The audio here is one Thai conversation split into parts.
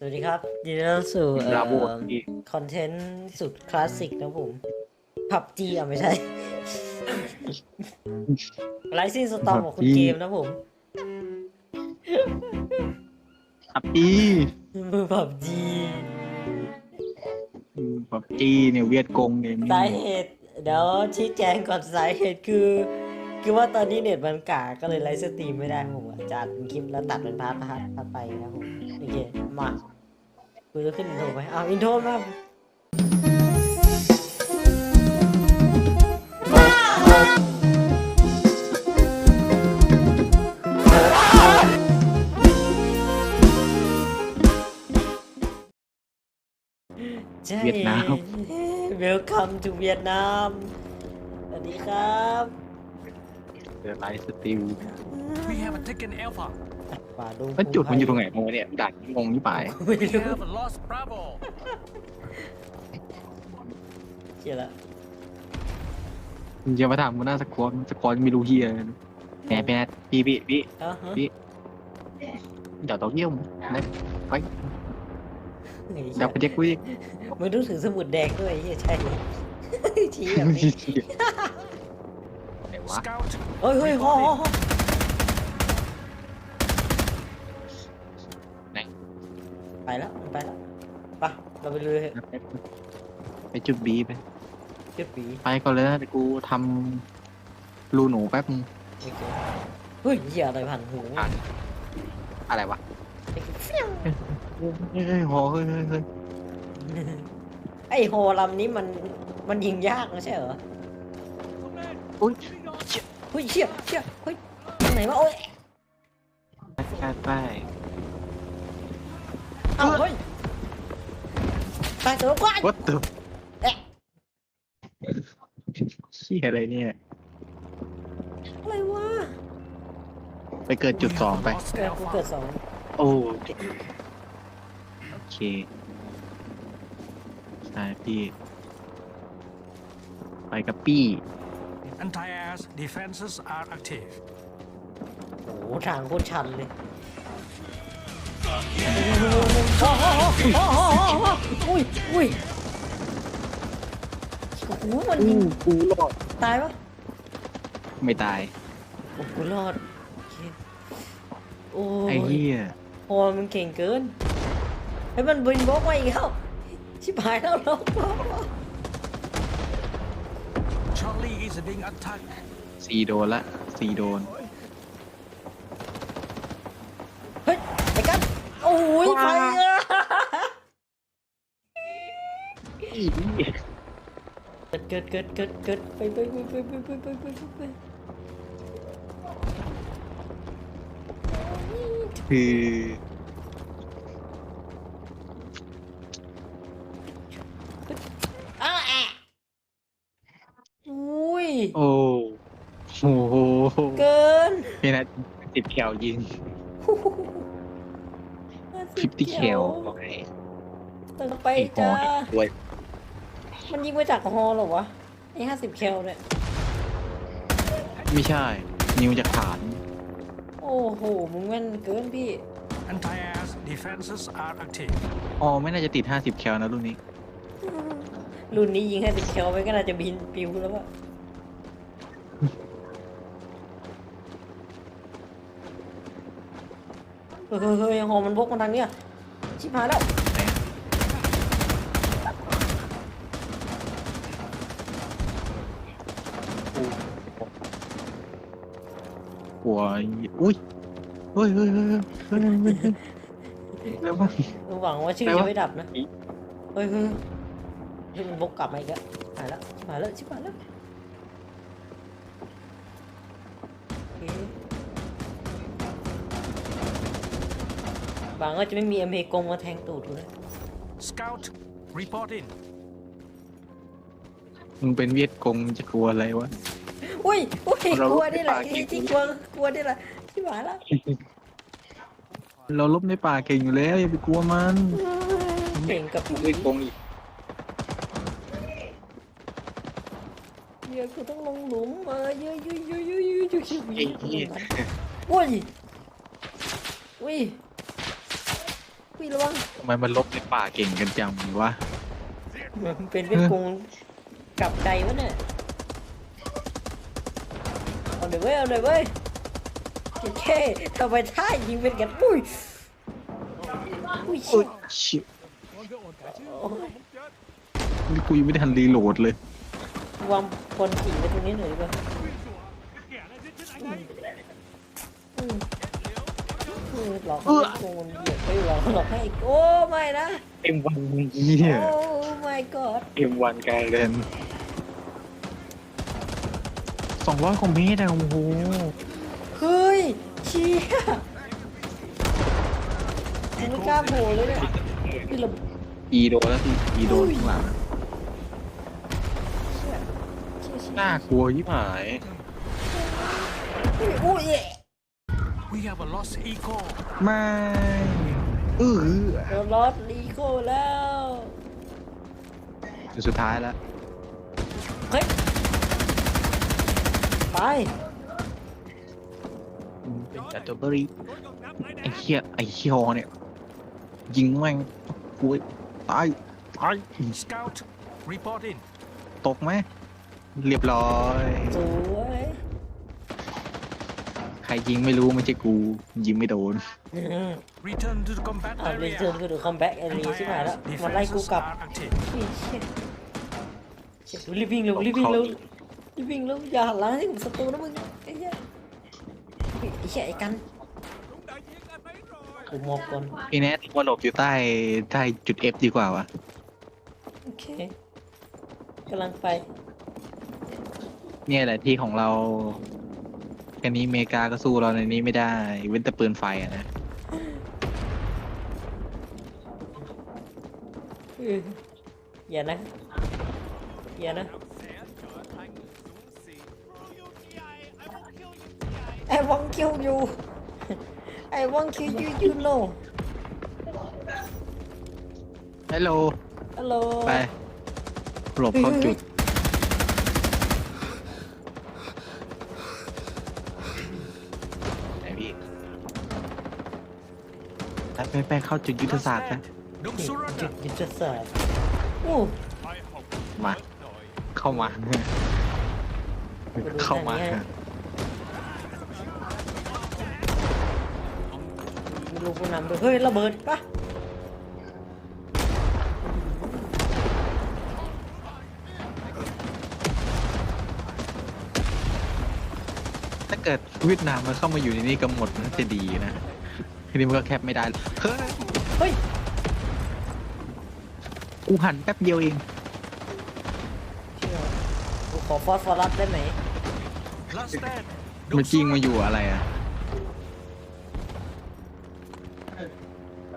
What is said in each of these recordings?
สวัสดีครับยินดีต้อนรับสู่บราโวเอ่ออีกคอนเทนต์สุดคลาสสิกนะผมพับจีอะไม่ใช่ไลซิ่งสตอมของคุณ PUBG เกมนะผมอับจีพับจีปับจีเนี่ยเวียดกงเนี่ยสาเหตุ เดี๋ยวชี้แจงก่อนสาเหตุคือ คือว่าตอนนี้เน็ตมันกาก็เลยไลฟ์สตรีมไม่ได้ผมอาจจะอัดเป็นคลิปแล้วตัดเป็นพาร์ทพาร์ทพาร์ทไปนะผมโอเคมากูจะขึ้นอินโทรไปเอาอินโทรมาใช่เวียดนาม Welcome to เวียดนามสวัสดีครับ เดอะไลท์สติล We haven't taken Alpha. ป่าดงแล้วจุดมันอยู่ตรงไหนโมเนี่ยดักงงที่ป่ายไม่ We รู้ have lost Bravo. เชียละมึงจะมาถามกูหน้าสควอตสควอตไม่รู้เฮียแหมแปดพี่พี่พี่อะฮะพี่เดี๋ยวต้องเยี่ยมนะไปไอ้เหี้เดี๋ยยวไปเด็กกูอีกไม่รู้ถึงสมุดแดงด้วยไอ้เฮียใช่ชี้แบบนี้ไหน วะ Scout. เฮ้ยเฮ้ยฮ่อฮ่อฮ่อไหน ไปแล้วมันไปแล้วไปเราไปเลยไปจุดบีไปเก็บปีไปก่อนเลยนะเดี๋ยวกูทำรูหนูแป๊บนึงโอเคเฮ้ยเหี้ยอะไรผ่านหูอะอะไรวะเฮ้ยเฮ้ยหอเฮ้ยเฮ้ยเฮ้ยไอ้โฮลำนี้มันมันยิงยากไม่ใช่เหรออุ้ย เฮ้ยเชี่ยเชี่ยเฮ้ยตรงไหนวะโอ้ยใช่ใช่เอ้าเฮ้ยตายตัวกว้านวัดตึบเอ๊ะเชี่ยอะไรเนี่ย อะไรวะไปเกิดจุด We สอง have ไป lost เกิดกูเกิด Alpha. สองโอ้โอเคใช่พี่ ไปกับปี้ Anti-air defenses are active. โอ้โหทางโคตรชันเลยอุ้ยอุ้ยโอ้โหมันยิงกูรอดตายปะไม่ตาย โอ้กูรอดโอเคโอ้ไอ้ยเหี้ยโอ้ยมันเก่งเกินเฮ้ยมันบินบล็อกมาอีกแล้วชิบหายแล้วเรา Charlie is being attacked. สี่โดนละสี่โดน เฮ้ยไอ้กันโอ้ยไปอะอีเหี้ยเกิดเกิดเกิดเกิดเกิดไปไปไปไปไปไปไปไปไปคือ อ้าแอะอุ้ย โอ้โห เกิน พี่นัทสิบแค ลยิงฟิฟตี้แคลบอกไงเติมไปไอ้หอจ้าไอ้ด้วยมันยิงมาจากฮอเหรอวะไอ้ห้าสิบเคลเนี่ยไม่ใช่ นิวจากฐาน โอ้โหมึงแม่นเกินพี่ Anti-air defenses are active. อ๋อ ไม่น่าจะติดห้าสิบแคลนะรุ่นนี้ รุ่นนี้ยิงห้าสิบเคลไปก็น่าจะบินปิวแล้ววะ เฮ้ยเฮ้ยเฮ้ยฮอมันพกมาทางเนี้ยชิบหายแล้วหัวอุ้ยเฮ้ยเฮ้ยเฮ้ยเฮ้ยเฮ้ยเฮ้ยเฮ้ยแล้วว่าหวังว่าชื่ออะไรวะ จะไม่ดับนะเฮ้ยเฮ้ยเฮ้ยมันบกกลับมาอีกแล้วหายแล้วชิบหายแล้วชิบหายแล้ว บางก็จะไม่มีอเมริกงมาแทงตูดกูเลย Scout, report in. มึงเป็นเวียดกงจะกลัวอะไรวะ อุ้ยอุ้ยเรากลัวได้แหละปากที่เก่งที่กลัวกลัวได้แหละชิบหายแล้วเราลบในป่าเก่งอยู่แล้วอย่าไปกลัวมันเก่งกับเวียดกงอีกเดี๋ยวกูต้องลงหลุมมาเยอะๆๆๆๆๆๆไอ้เหี้ยอุ้ยอุ้ยอุ้ย ระวังทำไมมันลบในป่าเก่งกันจังวะมันเป็นเวทกงกลับใจวะเนี่ยเอาเลยเว้ยเอาเลยเว้ยเท่ๆทำไมท่ายิงเป็นกันอุ้ยอุ้ยโอ้ยชิบโอ้ยนี่กูยังไม่ทันรีโหลดเลย วางพลขี่ไปตรงนี้หน่อยดีกว่าอืมอืม หลอกให้โกงเหยียบไปหลอกหลอกให้โอ้ไม่นะ เอ็มวันเยี่ย โอ้ my god เอ็มวันกลายเลนสองร้อยกว่าเมตรอะโอ้โหเฮ้ยเชี่ยกูไม่กล้าโผล่เลยเนี่ยนี่เราอีโดแล้วพี่อีโดข้างหลังอะเชี่ยเชี่ยเชี่ยน่ากลัวยิ่งหาย อุ้ยอุ้ย We have a lost eco. ไม่เออเราลอดลีโก้แล้วจุดสุดท้ายแล้วเฮ้ยไปเป็นจัตเตอร์เบอรี่ไอ้เหี้ยไอ้เหี้ยเนี่ย ยิงแม่งกูตายตาย Scout, report in. ตกไหมเรียบร้อยสวย ใครยิงไม่รู้ไม่ใช่กู ยิงไม่โดนอืม Return to the combat อ่าเรียนเชิญ area. กูดูคอมแบ็กแอรีใช่ไหมแล้ว Anti-air มันไล่กู defenses กลับ are active. อุ้ยเชี่ยเชี่ยรีบวิ่งเร็วรีบวิ่งเร็วรีบวิ่งเร็วอย่าหันหลังให้กับศัตรูนะมึงไอ้เหี้ยเฮ้ยไอ้เหี้ยไอ้กันกูมอบก่อนพี่แนทว่าหลบอยู่ใต้ใต้จุด F ดีกว่าวะโอเคกำลังไปเนี่ยแหละที่ของเรา แค่นี้อเมริกาก็สู้เราในนี้ไม่ได้ เว้นแต่ปืนไฟอะนะเอออย่านะ อย่านะ I won't kill you I won't kill you you know ฮัลโหล Hello ไป หลบเข้าจุด ไหนพี่ ไปไปไปเข้าจุดยุทธ Last ศาสตร์นะ stand. Don't จุด surrender. ยุทธศาสตร์โอ้มาเข้ามา เข้ามาไม่รู้ผู้นำด้วยเฮ้ยระเบิดปะถ้าเกิดเวียดนามมันเข้ามาอยู่ในนี้ก็หมดน่าจะดีนะ ทีนี้มันก็แคปไม่ได้เฮ้ยเฮ้ยกูหันแป๊บเดียวเองเชี่ยกูขอฟอสฟอรัสได้ไหม Last stand. มัน Don't จริงมา surrender. อยู่อะไรอะ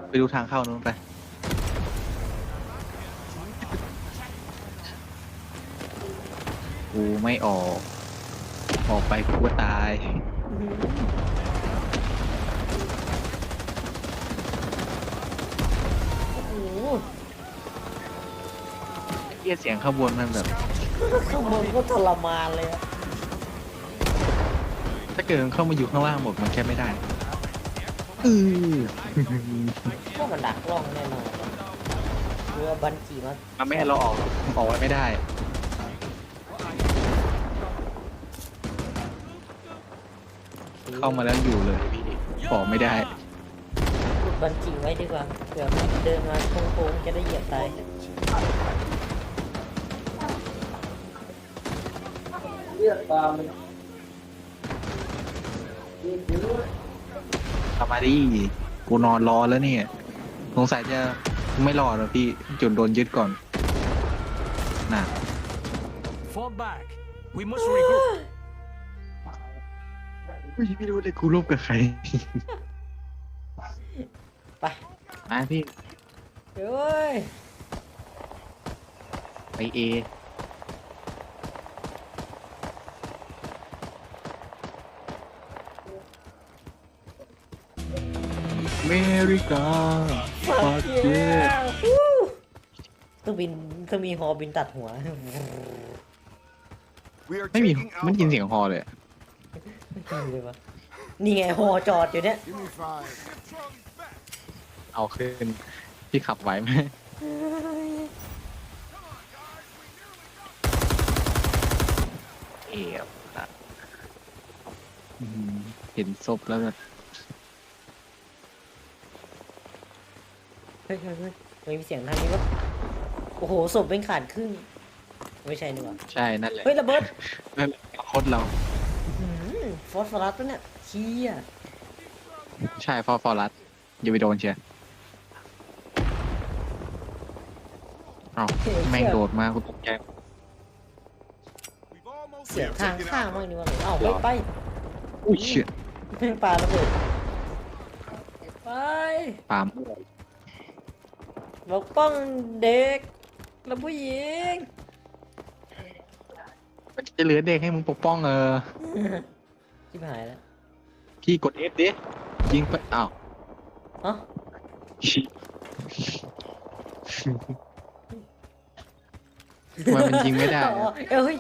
ไปดูทางเข้านู้นไปกูไม่ออก ออกไปกูก็ตาย โอ้โห เฮี ยเสียงข้างบนมันแบบ ข้างบนก็ทรมานเลยอะถ้าเกิดมันเข้ามาอยู่ข้างล่างหมดมันแค่ไม่ได้เออพวกมันดักล่องแน่นอนเรือบันจีมามันไม่ให้เราออกออกไว้ไม่ได้เข้ามาแล้วอยู่เลยพี่ออกไม่ได้ขุดบันจีไว้ดีกว่าเผื่อมันเดินมาโค้งๆจะได้เหยียบตาย ทำมาดิกูนอนรอแล้วเนี่ย สงสัยจะไม่รอดแล้วพี่ จุดโดนยึดก่อน น่ะ Fall back. We must regroup. ไม่รู้เลยกูรบกับใคร ไป มาพี่ เฮ้ย ไปเอ อเมริกาฟัก fuck เย้ yeah ต้องบินต้องมีฮอบินตัดหัว We are ไม่มี taking ไม่ได้ยิน Alpha. เสียงฮอเลยอะไม่มีเลยวะนี่ไงฮอจอดอยู่เนี่ย Give me five. เอาขึ้นพี่ขับไหวไหมเอ๋นะอืมเห็นศพแล้วแบบ ฮ้ยเฮ้ยเฮ้ยเฮ้ยมีเสียงทางนี้วะโอ้โหศพเป็นขาดครึ่งไม่ใช่นี่หว่าใช่นั่นแหละเฮ้ยระเบิดนั่โคตรเรา อื้อหือฟอสฟอรัสปะเนี่ยเชี่ยใช่ฟอร์ฟอรัสอย่าไปโดนเชียร์เอาแม่งโดดมากูตกใจ เสียงทางข้างบ้างนี่วะเอ้าเฮ้ยไปอุ้ยเชี่ยแม่งปลาระเบิดไป ปาม ปกป้องเด็กและผู้หญิง มันจะเหลือเด็กให้มึงปกป้องเออชิบหายแล้วพี่กด F ดิยิงไปอ้าวเอ๋อทำไมมันยิงไม่ได้อ๋ออะเอ้ยเฮ้ย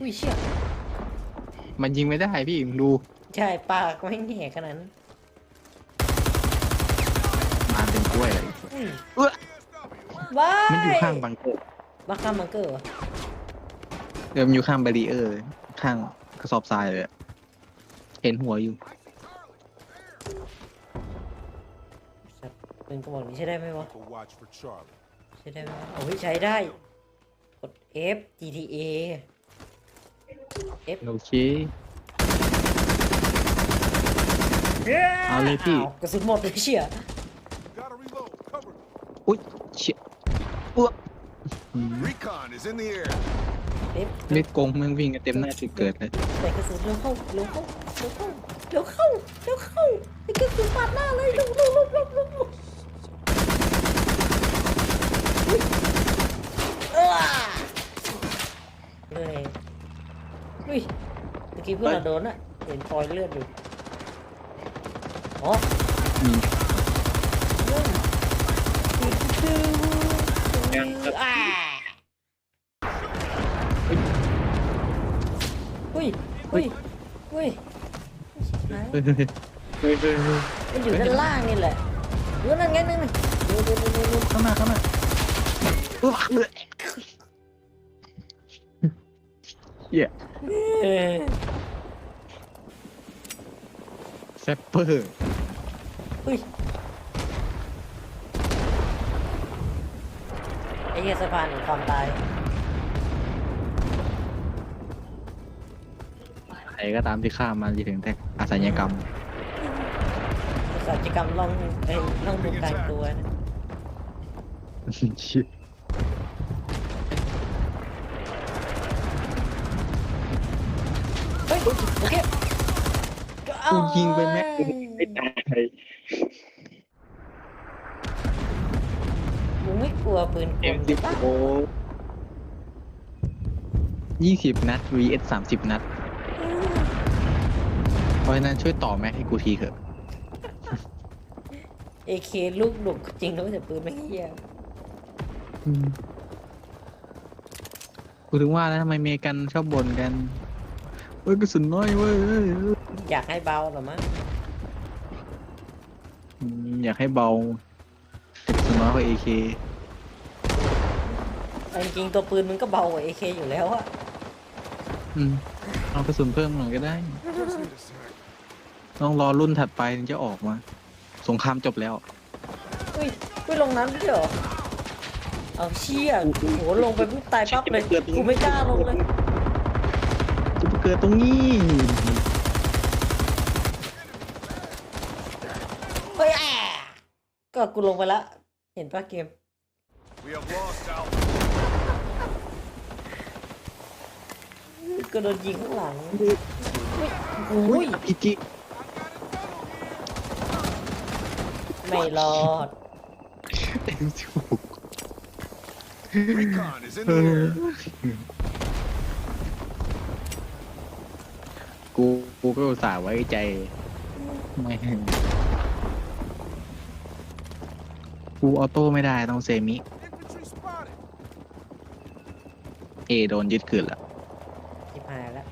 อุ้ยเชี่ยมันยิงไม่ได้พี่มึงดู ใช่ปากไม่งแหกขนาดนั้น มาเป็นกล้ วยเลยอุ้ยเอ้อว้ายมันอยู่ข้างบังเกอร์บ้าข้ามบังเกอร์เหรอเดี๋ยวมันอยู่ข้างบารีเออร์เลยข้างกระสอบทรายเลยอะเห็นหัวอยู่ สัตว์ปืนกระบอกนี้ใช้ได้ไหมวะ Keep a watch for Charlie. ใช้ได้ไหมวะโอ้ยใช้ได้ กด F GTA F โอเค เอาเลยพี่วกระสุนหมดเลยเชี่ย Gotta reload. Cover. อุ้ยเชี่ยอ้วกอืม Recon is in the air. F เล็ดกงมึงวิ่งกันเต็มหน้าจุดเกิดเลยใส่กระสุนเร็วเข้าเร็วเข้าเร็วเข้าเร็วเข้าเร็วเข้าไอ้กระสุนปาดหน้าเลยเร็วเร็วเร็วเร็วเร็วเร็วอุ๊ยเอ้อเลยอุ้ยเมื่อกี้เพื่อนเราโดนอะเห็นรอยเลือดอยู่อ๋อ อืม ยังครับอ่าอุ้ยอุ้ยอุ้ยเฮ้ยเฮ้ยเฮ้ยเฮ้ยเฮ้ยมันอยู่ด้านล่างนี่แหละดูนั่นไงนั่นไงดูดูดูดูดูข้างหน้าข้างหน้าอ้วกเลยเหี้ยเออแซปเปอร์อุ้ย ไอ้เหี้ยสะพานแห่งความตายใครก็ตามที่ข้ามมาจะถึงแต่อาศัยกรรมสัจกรรมล่องไอ้ล่องดวงกลางตัวนะชิบเฮ้ยโอเค กูยิงไปแม็กกูไม่ตาย มึงไม่ก ลัวปืนกเอ็มลสิบปะโอยี่สิบนัด vs สามสิบนัด เพราะฉะนั้นช่วยต่อแม็กให้กูทีเถอะเอเคลูกหลุกจริงแล้วแต่ปืนไม่เหี้ยกูถึงว่าแล้วทำไมเมกันชอบบ่นกัน เว้ยกระสุนน้อยเว้ยเอ้ยเอ้ยอยากให้เบาเหรอมั้งอืมอยากให้เบาแต่กระสุนน้อยกว่าเอเค แต่จริงๆตัวปืนมึงก็เบากว่าเอเคอยู่แล้วอะอืมเอากระสุนเพิ่มหน่อยก็ได้ Just need a sec. ต้องรอรุ่นถัดไปถึงจะออกมา สงครามจบแล้ว อุ้ยอุ้ยลงน้ำด้วยเหรอเอาเชี่ยโอ้โหลงไปปุ๊บตายปั๊บเลยเกิดตรงนี้กูไม่กล้าลงเลยจะไปเกิดตรงนี้ เฮ้ยแอะก็กูลงไปละเห็นปะเกม We have lost Alpha. ก็โดนยิงข้างหลังอุ้ยพี่จิไม่รอดเต็มสิบหก Recon is in เอ the อ air. กูกูก็อุตส่าห์ไว้ใจไม่ให้กูออโต้ไม่ได้ต้องเซมิ เอโดนยึดคืนแล้วชิบหายแล้ว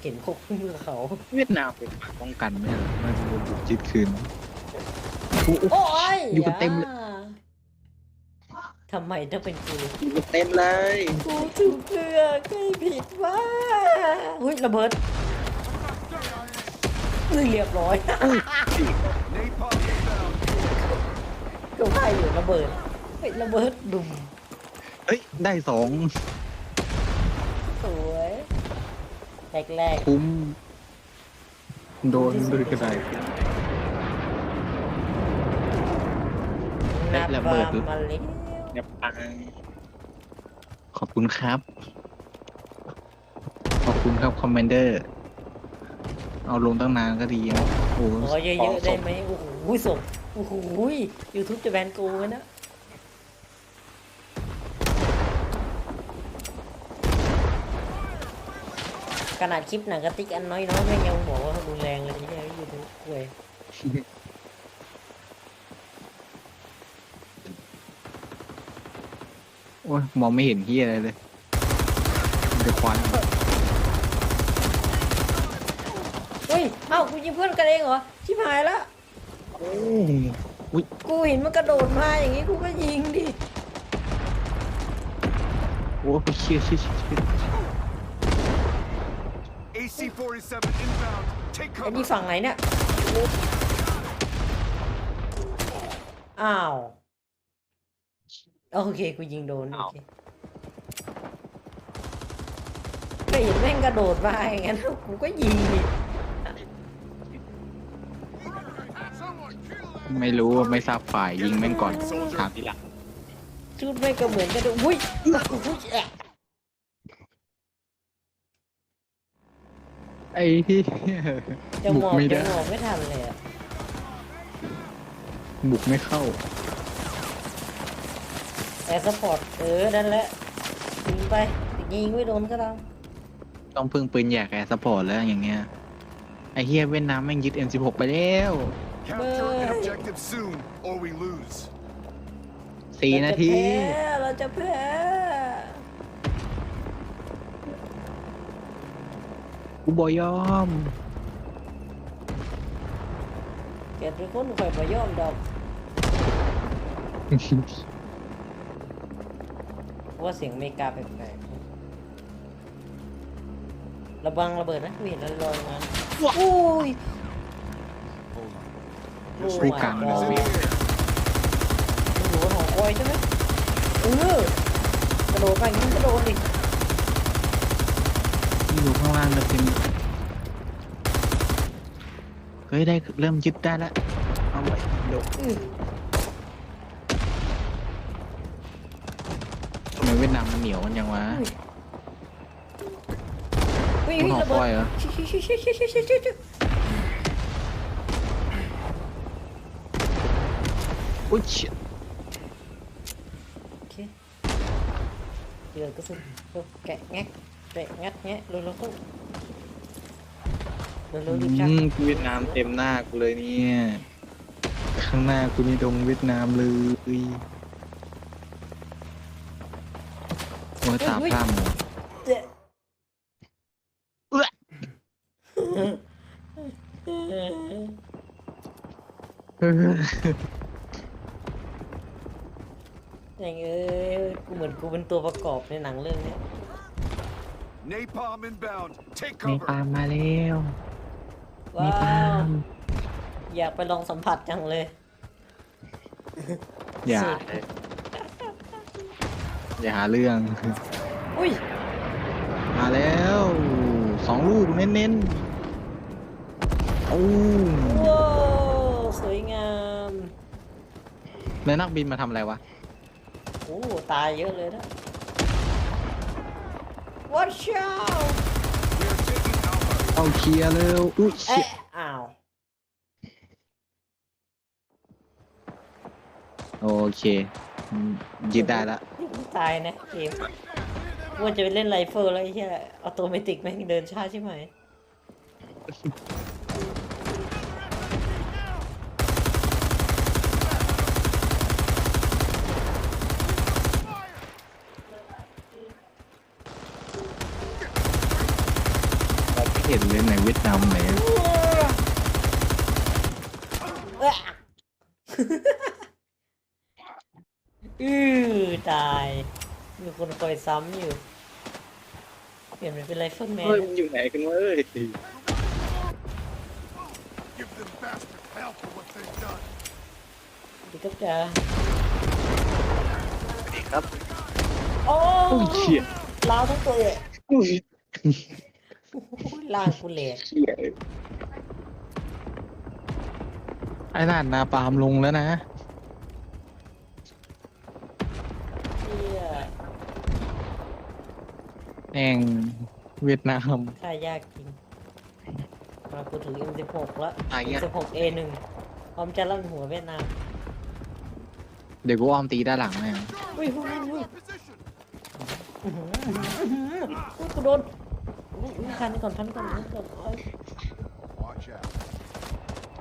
เกห็นคกมือเขา เวียดนามเป็นฝ่ายป้องกันไหมเหรอมันโดนบุกยึดคืนกูโอ้ยอยู่กันเต็มเลยอ่าทำไมต้องเป็นกูอยู่กันเต็มเลยกูถูกเลือกให้ผิดว่าหุ้ยระเบิดอุ้ยเรียบร้อย Napalm inbound. ก็ว่าอยู่ระเบิดเฮ้ยระเบิดดุมเฮ้ย ได้สองสวยแรกแรกคุ้ม โดนด้วยกระไดๆนับระเบิดมาเลี้ยวเนี่ยปังขอบคุณครับ ขอบคุณครับคอมเมนเดอร์ เอาลงตั้งนานก็ดีนะโอ้โห ขอเยอะๆได้ไหมโอ้โหส่ง โอ้โหยูทูบจะแบนกูไหมนะขนาดคลิปหนังกระติกอันน้อยๆแม่งยังบอกว่ารุนแรงเลยที่ยูทูบเว้ยโอ้ยมองไม่เห็นที่อะไรเลยมันจะควันเฮ้ย เอ้ากูยิงเพื่อนกันเองเหรอ ชิบหายละโอ้อุ้ย กูเห็นมันกระโดดมาอย่างงี้กูก็ยิงดิ โอ้ยเชี่ยเชี่ยเชี่ยเชี่ย AC-47 inbound. Take ไอ้นี่ cover. ฝั่งไหนเนี่ย อ้าว โอเค กูยิงโดน โอเคก็เห็นแม่งกระโดดมาอย่างงั้น กูก็ยิงดิ ไม่รู้ว่าไม่ทราบฝ่ายยิงแม่งก่อนถามทีหลังชุดแม่งก็เหมือนกระโดดอุ้ยอุ้ยแอะไอ้ที่จะหบุมกอบไม่จะได้ หมอบไม่ทันเลยอะบุกไม่เข้า แต่สปอร์ตเออนั่นแหละยิงไปยิงไม่โดนก็ตามต้องพึ่งปืนแยกแอร์สปอร์ตแล้วอย่างเงี้ยไอ้เฮียเวียดนามแม่งยึด M16 ไปแล้ว Capture an Bye. objective soon, or we lose. สี่นาที เราจะแพ้ กูบอยอม เกิดเป็นคนข่อยบ่ยอมดอก ว่าเสียงอเมริกาแปลกๆระวังระเบิดนะกูเห็นแล้วลอยมา อุ้ย Hold on. Your Oh squad my is in the God. air. มันอยู่บนหอคอยใช่ไหมเออกระโดดไปงั้นกระโดดดิอยู่ข้างล่างจะเป็นเฮ้ยได้เริ่มยึดได้แล้วเอาไว้เดี๋ยวทำไมเวียดนามมันเหนียวมันยังวะอุ้ยมันอุ้ยหอระคเบิอยเหรอ อุ้ยเชี่ยโอเคเดือดกระสุนเร็วแกะแงะแกะงัดแงะเร็วๆเข้าเร็วๆรีบชักอืมเวียดนามเต็มหน้ากูเลยเนี่ย ข้างหน้ากูนี่ดงเวียดนามเลยโอ้ยตาพร่ำเหรอเจ๊ะเอื้ออย่างเอ้ยกูเหมือนกูเป็นตัวประกอบในหนังเรื่องนี้ Napalm inbound. Take ใน cover. ปาล์มมาแล้วในว้าปาวล์มอยากไปลองสัมผัสจังเลย อย่าสิเลยอย่าหาเรื่อง อุ้ยมาแล้วสองลูกเน้นๆโอ้ว้าวสวยงาม แล้วนักบินมาทำอะไรวะ โอ้ตายเยอะเลยนะ Watch out We are taking Alpha. เอาเคลียร์เร็วอุ้ยเชี่เอ๊ะยอ้าว โอเคอืมยึดได้ละตายนะเกมว่าจะไปเล่นไรเฟิลแล้วไอ้เหี้ยออโตเมติกแม่งเดินช้าใช่ไหม เราไม่เห็นวียดนามไหนเอ้ออือตาย มีคนคอยซ้ำอยู่ เปลี่ยนไปเป็นไรเฟิลแมนเฮ้ยมันอยู่ไหนกันวะเอ้ย Give them bastards hell for what they've done. ดีครับจ้าสวัสดีครับ โอ้โอ้ยเชี่ยลาวทั้งตัวเลยอุ้ย โอ้ยลางกูเหลกเชี่ยไอ้นั่นนาปาล์มลงแล้วนะเชี่ยแองเวียดนาม ค่ายากจริงมากูถือ M16 แล้ว อะเงี้ย M16 A1 พร้อมจะลั่นหัวเวียดนามเดี๋ยวกูอ้อมตีด้านหลังแม่งอุ้ยอุ้ยอุ้ย Position. อื้อหืออื้อหืออื้อหืออุ้ยกูโดนอุ้ยอุ้ย พันก่อนพันก่อนพันก่อนโอ้ย Watch out.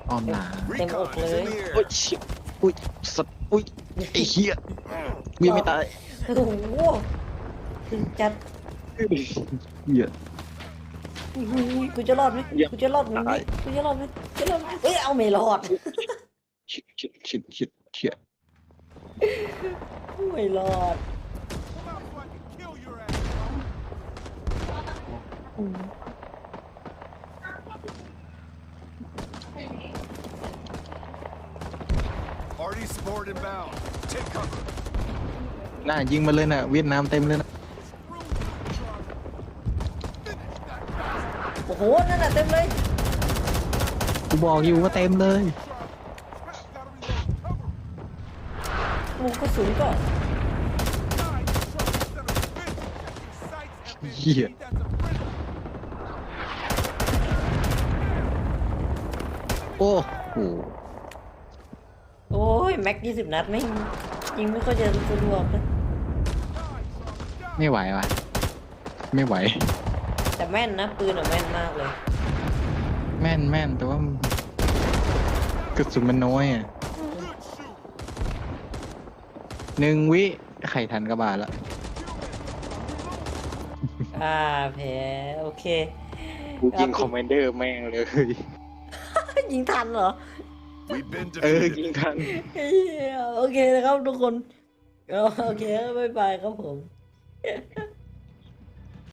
อ้อมหลัง Tem Recon outro is aí. in the โอ้ย air. เชี่ยอุ้ยสัตว์อุ้ยไอ้เหี้ยวิ่งไม่ตายโอ้โหถึงจัดเหี้ยอุ้ยอุ้ยอุ้ยกูจะรอดไหมอย่ากูจะรอดไหมตายกูจะรอดไหมจะรอดไหมเอ้ยเอาไม่รอดชิดชิดชิดชิดเชี่ยไม่รอด 'Arty support inbound. Take cover. น่ายิงมาเลยน่ะเวียดนามเต็มเลยนะโอ้โห นั่นน่ะเต็มเลย กูบอกอยู่ว่าเต็มเลย โอ้กระสุนก็เหี้ย โอ้โหโอ้ยแม็กยี่สิบนัดไม่งยิงไม่ค่อยจะสะดวกนะไม่ไหวว่ะ ไม่ไหว แต่แม่นนะปืนอะแม่นมากเลย แม่นแม่นแต่ว่ากระสุนมันน้อยอะหนึ่งวิไข่ทันกระบาดละอ่าแพ้โอเค กูยิงคอมเมนเดอร์แม่งเลย ยิงทันเหรอ We've been เออ defeated. ยิงทัน เฮ้ยโอเคนะครับทุกคนโอเคบ๊ายบายครับผม